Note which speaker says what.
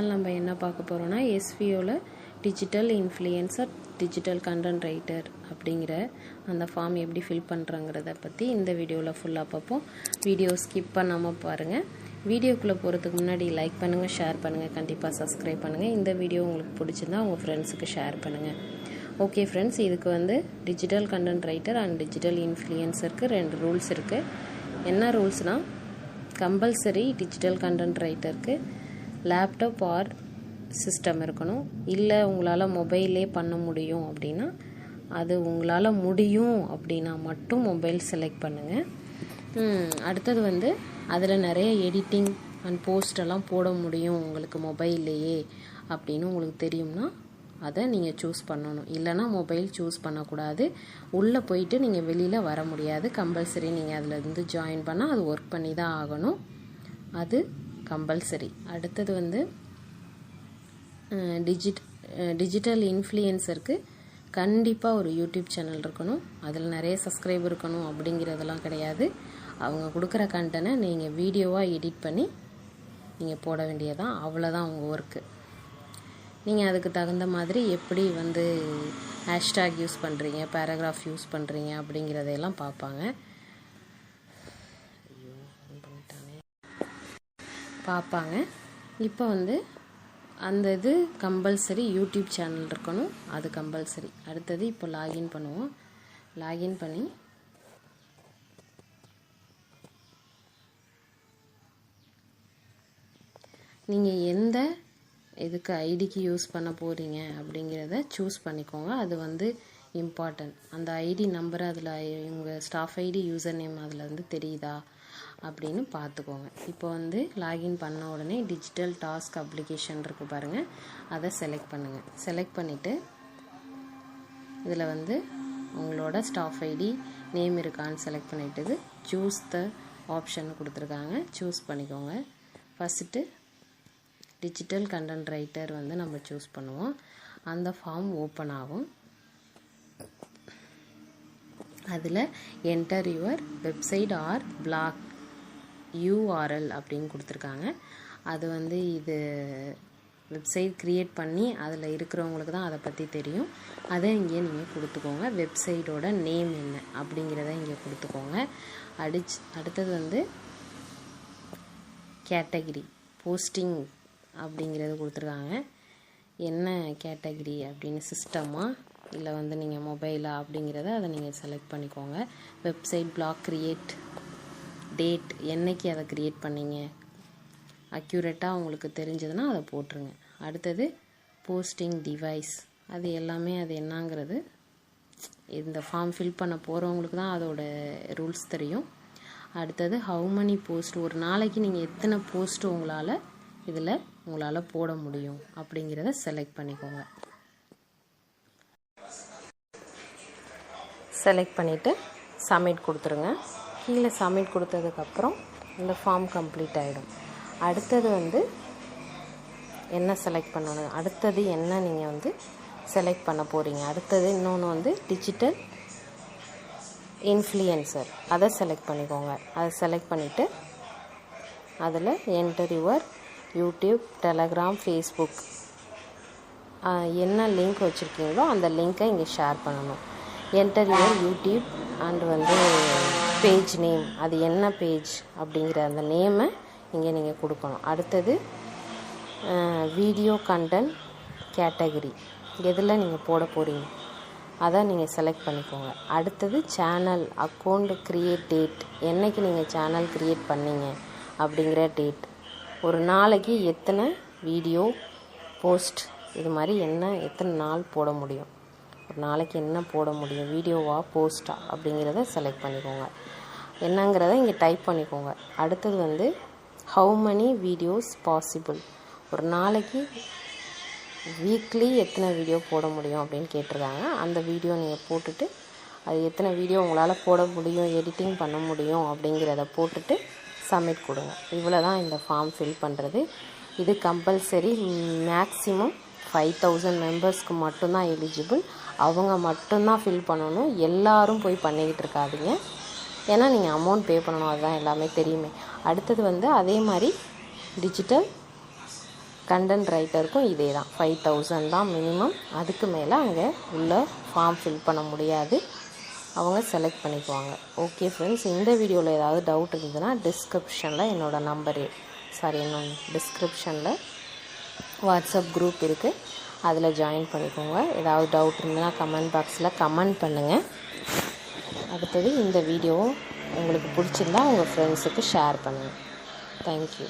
Speaker 1: Channel நம்ம என்ன பார்க்க போகிறோம்னா எஸ்விஓவில் digital influencer digital content writer அப்படிங்கிற அந்த ஃபார்ம் எப்படி ஃபில் பண்ணுறாங்கிறத பற்றி இந்த வீடியோவில் ஃபுல்லாக பார்ப்போம். வீடியோ ஸ்கிப் பண்ணாமல் பாருங்கள் வீடியோக்குள்ளே போகிறதுக்கு முன்னாடி லைக் பண்ணுங்கள் ஷேர் பண்ணுங்கள் கண்டிப்பாக சப்ஸ்கிரைப் பண்ணுங்கள் இந்த வீடியோ உங்களுக்கு பிடிச்சிருந்தா உங்கள் ஃப்ரெண்ட்ஸுக்கு ஷேர் பண்ணுங்கள் ஓகே ஃப்ரெண்ட்ஸ் இதுக்கு வந்து digital content writer and digital இன்ஃப்ளூயன்சருக்கு ரெண்டு ரூல்ஸ் இருக்குது என்ன ரூல்ஸ்னால் கம்பல்சரி டிஜிட்டல் கண்டென்ட் ரைட்டருக்கு லேப்டாப் ஆர் சிஸ்டம் இருக்கணும். இல்லை உங்களால் மொபைலே பண்ண முடியும் அப்படின்னா அது உங்களால் முடியும் அப்படின்னா மட்டும் மொபைல் செலக்ட் பண்ணுங்கள் அடுத்தது வந்து அதில் நிறைய எடிட்டிங் அண்ட் போஸ்டெல்லாம் போட முடியும் உங்களுக்கு மொபைல்லையே அப்படின்னு உங்களுக்கு தெரியும்னா அதை நீங்கள் சூஸ் பண்ணணும். இல்லைனா மொபைல் சூஸ் பண்ணக்கூடாது. உள்ளே போயிட்டு நீங்கள் வெளியில் வர முடியாது. கம்பல்சரி நீங்கள் அதில் இருந்து ஜாயின் பண்ணால் அது ஒர்க் பண்ணி தான் ஆகணும். அது கம்பல்சரி. அடுத்தது வந்து டிஜிட் டிஜிட்டல் இன்ஃப்ளூயன்சருக்கு கண்டிப்பாக ஒரு யூடியூப் சேனல் இருக்கணும். அதில் நிறைய சப்ஸ்கிரைப் இருக்கணும் அப்படிங்கிறதெல்லாம் கிடையாது. அவங்க கொடுக்குற கண்டனை நீங்கள் வீடியோவாக எடிட் பண்ணி நீங்கள் போட வேண்டியதான் அவ்வளோதான் உங்கள் ஒர்க்கு நீங்கள் அதுக்கு தகுந்த மாதிரி எப்படி வந்து ஹேஷ்டேக் யூஸ் பண்ணுறீங்க பேராகிராஃப் யூஸ் பண்ணுறீங்க அப்படிங்கிறதையெல்லாம் பார்ப்பாங்க. பார்ப்பாங்க இப்போ வந்து அந்த இது கம்பல்சரி யூடியூப் சேனல் இருக்கணும். அது கம்பல்சரி அடுத்தது இப்போ லாகின் பண்ணுவோம். லாகின் பண்ணி நீங்கள் எந்த இதுக்கு ஐடிக்கு யூஸ் பண்ண போகிறீங்க அப்படிங்கிறத சூஸ் பண்ணிக்கோங்க. அது வந்து இம்பார்ட்டன்ட் அந்த ஐடி நம்பர் அதில் உங்கள் ஸ்டாஃப் ஐடி யூசர் நேம் அதில் வந்து தெரியுதா? அப்படின்னு பார்த்துக்கோங்க. இப்போ வந்து லாகின் பண்ண உடனே டிஜிட்டல் டாஸ்க் அப்ளிகேஷன் இருக்குது பாருங்கள் அதை செலக்ட் பண்ணுங்கள் செலக்ட் பண்ணிவிட்டு இதில் வந்து உங்களோட ஸ்டாஃப் ஐடி நேம் இருக்கான்னு செலக்ட் பண்ணிவிட்டு சூஸ் த ஆப்ஷன் கொடுத்துருக்காங்க. சூஸ் பண்ணிக்கோங்க. ஃபஸ்ட்டு டிஜிட்டல் கண்டென்ட் ரைட்டர் வந்து நம்ம சூஸ் பண்ணுவோம். அந்த ஃபார்ம் ஓப்பன் ஆகும். அதில் enter your website or blog URL அப்படின்னு கொடுத்துருக்காங்க. அது வந்து இது வெப்சைட் க்ரியேட் பண்ணி அதில் இருக்கிறவங்களுக்கு தான் அதை பற்றி தெரியும். அதை இங்கே நீங்கள் கொடுத்துக்கோங்க. வெப்சைட்டோட நேம் என்ன அப்படிங்கிறத இங்கே கொடுத்துக்கோங்க. அடிச்சு அடுத்தது வந்து கேட்டகிரி போஸ்டிங் அப்படிங்கிறது கொடுத்துருக்காங்க. என்ன கேட்டகிரி அப்படின்னு சிஸ்டமா இல்லை வந்து நீங்கள் மொபைலா அப்படிங்கிறத அதை நீங்கள் செலக்ட் பண்ணிக்கோங்க. வெப்சைட் பிளாக் க்ரியேட் டேட் என்னைக்கு அதை க்ரியேட் பண்ணீங்க? அக்யூரேட்டாக உங்களுக்கு தெரிஞ்சதுன்னா அதை போட்டுருங்க. அடுத்தது போஸ்டிங் டிவைஸ் அது எல்லாமே அது என்னங்கிறது இந்த ஃபார்ம் ஃபில் பண்ண போகிறவங்களுக்கு தான் அதோட ரூல்ஸ் தெரியும். அடுத்தது ஹவு மணி போஸ்ட் ஒரு நாளைக்கு நீங்கள் எத்தனை போஸ்ட் உங்களால் இதில் உங்களால் போட முடியும் அப்படிங்கிறத செலக்ட் பண்ணிக்கோங்க. செலக்ட் பண்ணிவிட்டு சப்மிட் கொடுத்துருங்க. கீழே சப்மிட் கொடுத்ததுக்கப்புறம் இந்த ஃபார்ம் கம்ப்ளீட் ஆகிடும் அடுத்தது வந்து என்ன செலக்ட் பண்ணணும்? அடுத்தது என்ன நீங்கள் வந்து செலக்ட் பண்ண போகிறீங்க அடுத்தது இன்னொன்று வந்து டிஜிட்டல் இன்ஃப்ளூயன்சர் அதை செலக்ட் பண்ணிக்கோங்க. அதை செலக்ட் பண்ணிவிட்டு அதில் enter your YouTube Telegram Facebook என்ன லிங்க் வச்சுருக்கீங்களோ அந்த லிங்க்கை இங்கே ஷேர் பண்ணணும். என்டர் யுவர் யூடியூப் அண்ட் வந்து பேஜ் நேம் அது என்ன பேஜ் அப்படிங்கிற அந்த நேமை இங்கே நீங்கள் கொடுக்கணும். அடுத்தது வீடியோ கண்டென்ட் கேட்டகரி எதில் நீங்கள் போட போகிறீங்க அதை நீங்கள் செலக்ட் பண்ணிக்கோங்க. அடுத்தது சேனல் அக்கௌண்ட் க்ரியேட் டேட் என்றைக்கு நீங்கள் சேனல் க்ரியேட் பண்ணீங்க அப்படிங்கிற டேட் ஒரு நாளைக்கு எத்தனை வீடியோ போஸ்ட் இது மாதிரி என்ன எத்தனை நாள் போட முடியும்? ஒரு நாளைக்கு என்ன போட முடியும்? வீடியோவா போஸ்டா? அப்படிங்கிறத செலக்ட் பண்ணிக்கோங்க. என்னங்கிறத இங்கே டைப் பண்ணிக்கோங்க. அடுத்தது வந்து ஹவு மணி வீடியோஸ் பாசிபிள் ஒரு நாளைக்கு வீக்லி எத்தனை வீடியோ போட முடியும் அப்படின்னு கேட்டிருக்காங்க. அந்த வீடியோ நீங்கள் போட்டுட்டு அது எத்தனை வீடியோ உங்களால் போட முடியும் எடிட்டிங் பண்ண முடியும் அப்படிங்கிறத போட்டுட்டு சப்மிட் கொடுங்க. இவ்வளோ தான் இந்த ஃபார்ம் ஃபில் பண்ணுறது இது கம்பல்சரி மேக்ஸிமம் ஃபைவ் தௌசண்ட் மெம்பர்ஸ்க்கு மட்டும்தான் எலிஜிபிள் அவங்க மட்டும்தான் ஃபில் பண்ணணும். எல்லோரும் போய் பண்ணிக்கிட்டு இருக்காதீங்க. ஏன்னா நீங்கள் அமௌண்ட் பே பண்ணணும். அதுதான் எல்லாமே தெரியுமே. அடுத்தது வந்து அதே மாதிரி டிஜிட்டல் கண்டென்ட் ரைட்டருக்கும் இதே தான் ஃபைவ் தௌசண்ட் தான் மினிமம் அதுக்கு மேலே அங்கே உள்ள ஃபார்ம் ஃபில் பண்ண முடியாது. அவங்க செலக்ட் பண்ணிக்குவாங்க. ஓகே ஃப்ரெண்ட்ஸ் இந்த வீடியோவில் ஏதாவது டவுட் இருந்ததுன்னா டிஸ்கிரிப்ஷனில் என்னோடய நம்பரு சாரி என்னோட டிஸ்கிரிப்ஷனில் வாட்ஸ்அப் குரூப் இருக்குது அதில் ஜாயின் பண்ணிக்கோங்க. ஏதாவது டவுட் இருந்ததுன்னா கமெண்ட் பாக்ஸில் கமெண்ட் பண்ணுங்கள் அடுத்தது இந்த வீடியோ உங்களுக்கு பிடிச்சிருந்தா உங்கள் ஃப்ரெண்ட்ஸுக்கு ஷேர் பண்ணுங்கள் தேங்க்யூ